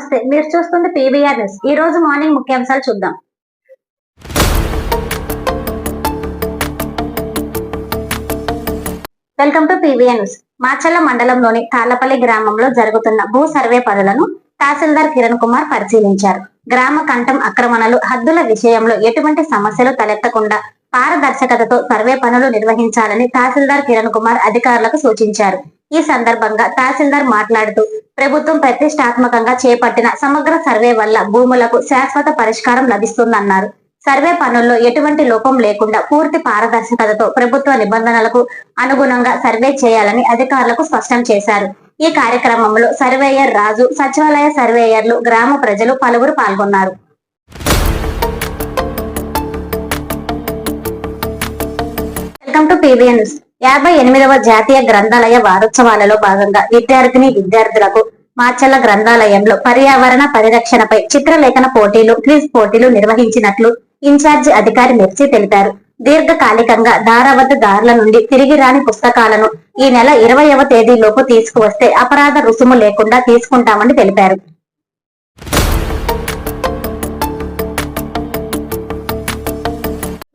నమస్తే. మీరు చూస్తుంది పీవీఆర్ న్యూస్. ఈ రోజు మార్నింగ్ ముఖ్యాంశాలు చూద్దాం. Welcome to PVR news. Macherla మండలంలోని తాళ్ళపల్లి గ్రామంలో జరుగుతున్న భూ సర్వే పనులను తహసీల్దార్ కిరణ్ కుమార్ పరిశీలించారు. గ్రామ కంఠం ఆక్రమణలు హద్దుల విషయంలో ఎటువంటి సమస్యలు తలెత్తకుండా పారదర్శకతతో సర్వే పనులు నిర్వహించాలని తహసీల్దార్ కిరణ్ కుమార్ అధికారులకు సూచించారు. ఈ సందర్భంగా తహసీల్దార్ మాట్లాడుతూ ప్రభుత్వం ప్రతిష్టాత్మకంగా చేపట్టిన సమగ్ర సర్వే వల్ల భూములకు శాశ్వత పరిష్కారం లభిస్తుందన్నారు. సర్వే పనుల్లో ఎటువంటి లోపం లేకుండా పూర్తి పారదర్శకతతో ప్రభుత్వ నిబంధనలకు అనుగుణంగా సర్వే చేయాలని అధికారులకు స్పష్టం చేశారు. ఈ కార్యక్రమంలో సర్వేయర్ రాజు సచివాలయ సర్వేయర్లు గ్రామ ప్రజలు పలువురు పాల్గొన్నారు. వెల్కమ్ టు పీబీఎన్ యాభై ఎనిమిదవ జాతీయ గ్రంథాలయ వారోత్సవాలలో భాగంగా విద్యార్థిని విద్యార్థులకు మాచల్ల గ్రంథాలయంలో పర్యావరణ పరిరక్షణపై చిత్రలేఖన పోటీలు క్విజ్ పోటీలు నిర్వహించినట్లు ఇన్ఛార్జి అధికారి మెర్చి తెలిపారు. దీర్ఘకాలికంగా దారావద్ద దారుల నుండి తిరిగి రాని పుస్తకాలను ఈ నెల ఇరవైవ తేదీలోపు తీసుకువస్తే అపరాధ రుసుము లేకుండా తీసుకుంటామని తెలిపారు.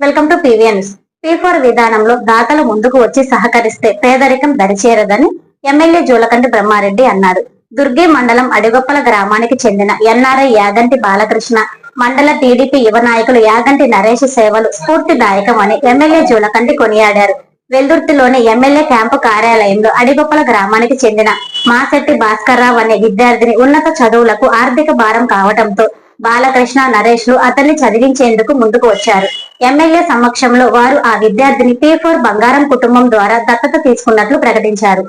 Welcome to PVNS P four విధానంలో దాతలు ముందుకు వచ్చి సహకరిస్తే పేదరికం దరిచేరదని ఎమ్మెల్యే జూలకంటి బ్రహ్మారెడ్డి అన్నారు. దుర్గి మండలం అడిగొప్పల గ్రామానికి చెందిన ఎన్ఆర్ఐ యాగంటి బాలకృష్ణ మండల టీడీపీ యువ నాయకులు యాగంటి నరేష్ సేవలు స్ఫూర్తిదాయకమని ఎమ్మెల్యే జూలకంటి కొనియాడారు. వెల్దుర్తిలోని ఎమ్మెల్యే క్యాంపు కార్యాలయంలో అడిగొప్పల గ్రామానికి చెందిన మాశెట్టి భాస్కర్రావు అనే విద్యార్థిని ఉన్నత చదువులకు ఆర్థిక భారం కావడంతో బాలకృష్ణ నరేష్లు అతన్ని చదివించేందుకు ముందుకు వచ్చారు. ఎమ్మెల్యే సమక్షంలో వారు ఆ విద్యార్థిని పే ఫోర్ బంగారం కుటుంబం ద్వారా దత్తత తీసుకున్నట్లు ప్రకటించారు.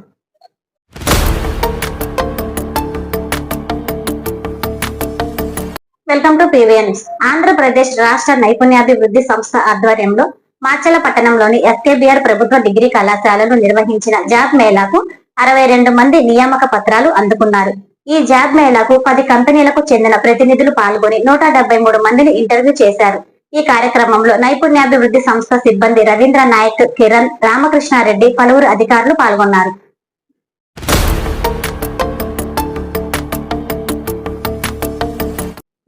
వెల్కమ్ టు పీవీఎన్స్ ఆంధ్రప్రదేశ్ రాష్ట్ర నైపుణ్యాభివృద్ధి సంస్థ ఆధ్వర్యంలో మాచల పట్టణంలోని ఎస్కేబిఆర్ ప్రభుత్వ డిగ్రీ కళాశాలలో నిర్వహించిన జాబ్ మేళాకు అరవై రెండు మంది నియామక పత్రాలు అందుకున్నారు. ఈ జాబ్ మేళాకు పది కంపెనీలకు చెందిన ప్రతినిధులు పాల్గొని నూట డెబ్బై మూడు మందిని ఇంటర్వ్యూ చేశారు. ఈ కార్యక్రమంలో నైపుణ్యాభివృద్ధి సంస్థ సిబ్బంది రవీంద్ర నాయక్ కిరణ్ రామకృష్ణారెడ్డి పలువురు అధికారులు పాల్గొన్నారు.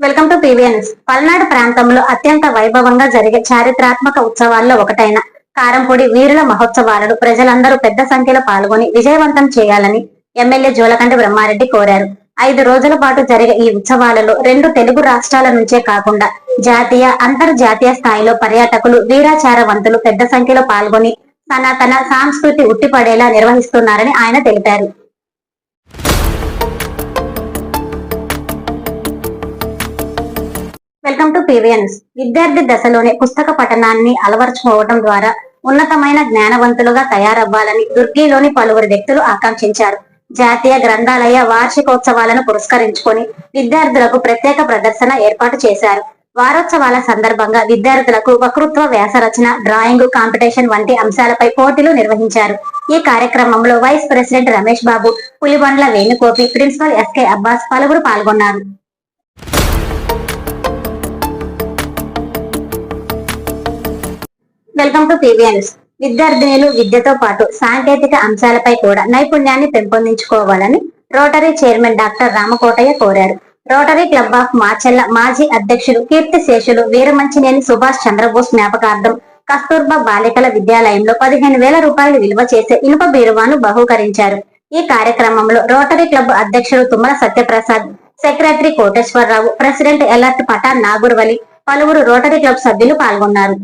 వెల్కమ్ టు పీవీఎన్స్ పల్నాడు ప్రాంతంలో అత్యంత వైభవంగా జరిగే చారిత్రాత్మక ఉత్సవాల్లో ఒకటైన కారంపొడి వీరుల మహోత్సవాలను ప్రజలందరూ పెద్ద సంఖ్యలో పాల్గొని విజయవంతం చేయాలని ఎమ్మెల్యే జోలకంట బ్రహ్మారెడ్డి కోరారు. ఐదు రోజుల పాటు జరిగే ఈ ఉత్సవాలలో రెండు తెలుగు రాష్ట్రాల నుంచే కాకుండా జాతీయ అంతర్జాతీయ స్థాయిలో పర్యాటకులు వీరాచారవంతులు పెద్ద సంఖ్యలో పాల్గొని సనాతన సాంస్కృతి ఉట్టిపడేలా నిర్వహిస్తున్నారని ఆయన తెలిపారు. వెల్కమ్ టు పీవీఎన్స్ విద్యార్థి దశలోనే పుస్తక పఠనాన్ని అలవర్చుకోవడం ద్వారా ఉన్నతమైన జ్ఞానవంతులుగా తయారవ్వాలని దుర్గిలోని పలువురు వ్యక్తులు ఆకాంక్షించారు. జాతీయ గ్రంథాలయ వార్షికోత్సవాలను పురస్కరించుకొని విద్యార్థులకు ప్రత్యేక ప్రదర్శన ఏర్పాటు చేశారు. వారోత్సవాల సందర్భంగా విద్యార్థులకు వక్తృత్వ వ్యాస రచన డ్రాయింగ్ కాంపిటీషన్ వంటి అంశాలపై పోటీలు నిర్వహించారు. ఈ కార్యక్రమంలో vice president Ramesh Babu Pulibandla Venugopi principal SK Abbas పలువురు పాల్గొన్నారు. వెల్కమ్ టు పీవీఎన్స్ విద్యార్థినులు విద్యతో పాటు సాంకేతిక అంశాలపై కూడా నైపుణ్యాన్ని పెంపొందించుకోవాలని రోటరీ చైర్మన్ డాక్టర్ రామకోటయ్య కోరారు. రోటరీ క్లబ్ ఆఫ్ మాచెల్ల మాజీ అధ్యక్షులు కీర్తి శేషులు వీరమంచినేని సుభాష్ చంద్రబోస్ జ్ఞాపకార్థం కస్తూర్బా బాలికల విద్యాలయంలో పదిహేను వేల రూపాయలు విలువ చేసే ఇనుప బీరువాను బహూకరించారు. ఈ కార్యక్రమంలో రోటరీ క్లబ్ అధ్యక్షుడు Tummala Satyaprasad secretary Koteswararao president elect Pata Naguruvali పలువురు రోటరీ క్లబ్ సభ్యులు పాల్గొన్నారు.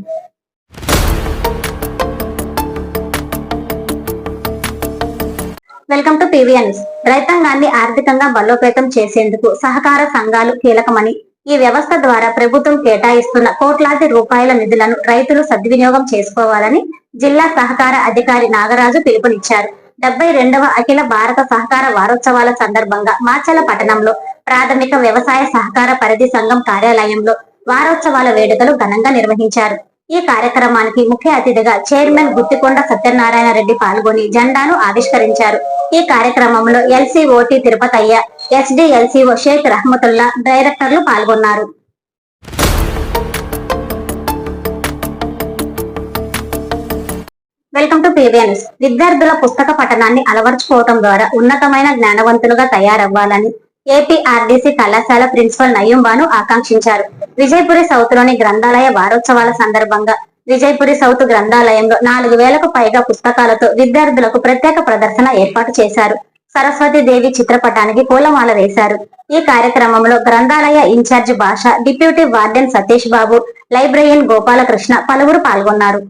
వెల్కమ్ టు పీవీఎన్స్ రైతాంగాన్ని ఆర్థికంగా బలోపేతం చేసేందుకు సహకార సంఘాలు కీలకమని ఈ వ్యవస్థ ద్వారా ప్రభుత్వం కేటాయిస్తున్న కోట్లాది రూపాయల నిధులను రైతులు సద్వినియోగం చేసుకోవాలని జిల్లా సహకార అధికారి నాగరాజు పిలుపునిచ్చారు. డెబ్బై రెండవ అఖిల భారత సహకార వారోత్సవాల సందర్భంగా మాచల పట్టణంలో ప్రాథమిక వ్యవసాయ సహకార పరిధి సంఘం కార్యాలయంలో వారోత్సవాల వేడుకలు ఘనంగా నిర్వహించారు. ఈ కార్యక్రమానికి ముఖ్య అతిథిగా చైర్మన్ గుత్తికొండ సత్యనారాయణ రెడ్డి పాల్గొని జెండాను ఆవిష్కరించారు. ఈ కార్యక్రమంలో ఎల్సీఓటి తిరుపతయ్య ఎస్డిఎల్సీఓ షేక్ రహమతుల్లా డైరెక్టర్లు పాల్గొన్నారు. వెల్కమ్ టు పీవీఎన్స్ విద్యార్థుల పుస్తక పఠనాన్ని అలవర్చుకోవటం ద్వారా ఉన్నతమైన జ్ఞానవంతులుగా తయారవ్వాలని ఏపీఆర్డీసీ కళాశాల ప్రిన్సిపల్ నయ్యం బాను ఆకాంక్షించారు. విజయపురి సౌత్లోని గ్రంథాలయ వారోత్సవాల సందర్భంగా విజయపురి సౌత్ గ్రంథాలయంలో నాలుగు వేలకు పైగా పుస్తకాలతో విద్యార్థులకు ప్రత్యేక ప్రదర్శన ఏర్పాటు చేశారు. సరస్వతి దేవి చిత్రపటానికి పూలమాల వేశారు. ఈ కార్యక్రమంలో గ్రంథాలయ in-charge Basha deputy warden Satish Babu librarian Gopalakrishna పలువురు పాల్గొన్నారు.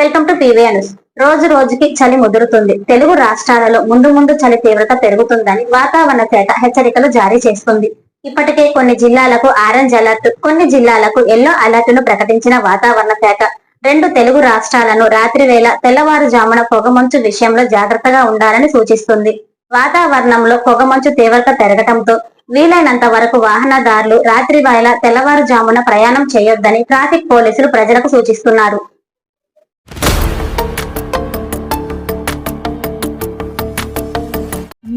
Welcome to news. రోజు రోజుకి చలి ముదురుతుంది. తెలుగు రాష్ట్రాలలో ముందు ముందు చలి తీవ్రత పెరుగుతుందని వాతావరణ శాఖ హెచ్చరికలు జారీ చేస్తుంది. ఇప్పటికే కొన్ని జిల్లాలకు ఆరెంజ్ అలర్ట్ కొన్ని జిల్లాలకు ఎల్లో అలర్ట్ను ప్రకటించిన వాతావరణ శాఖ రెండు తెలుగు రాష్ట్రాలను రాత్రి వేళ తెల్లవారుజామున పొగమంచు విషయంలో జాగ్రత్తగా ఉండాలని సూచిస్తుంది. వాతావరణంలో పొగమంచు తీవ్రత పెరగటంతో వీలైనంత వరకు వాహనదారులు రాత్రి వేళ తెల్లవారుజామున ప్రయాణం చేయొద్దని ట్రాఫిక్ పోలీసులు ప్రజలకు సూచిస్తున్నారు.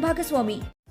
ಭಾಗಸ್ವಾಮಿ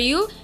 మరియు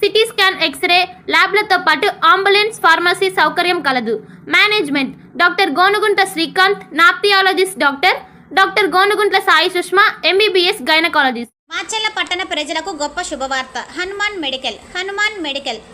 CT scan x ray ల్యాబ్లతో పాటు అంబులెన్స్ ఫార్మసీ సౌకర్యం కలదు. Management. Doctor Gonugunta Srikanth nephrologist doctor. Doctor Gonuguntla Sai Sushma MBBS gynaecologist. Macherla పట్టణ ప్రజలకు గొప్ప శుభవార్త. హనుమాన్ మెడికల్. హనుమాన్ మెడికల్.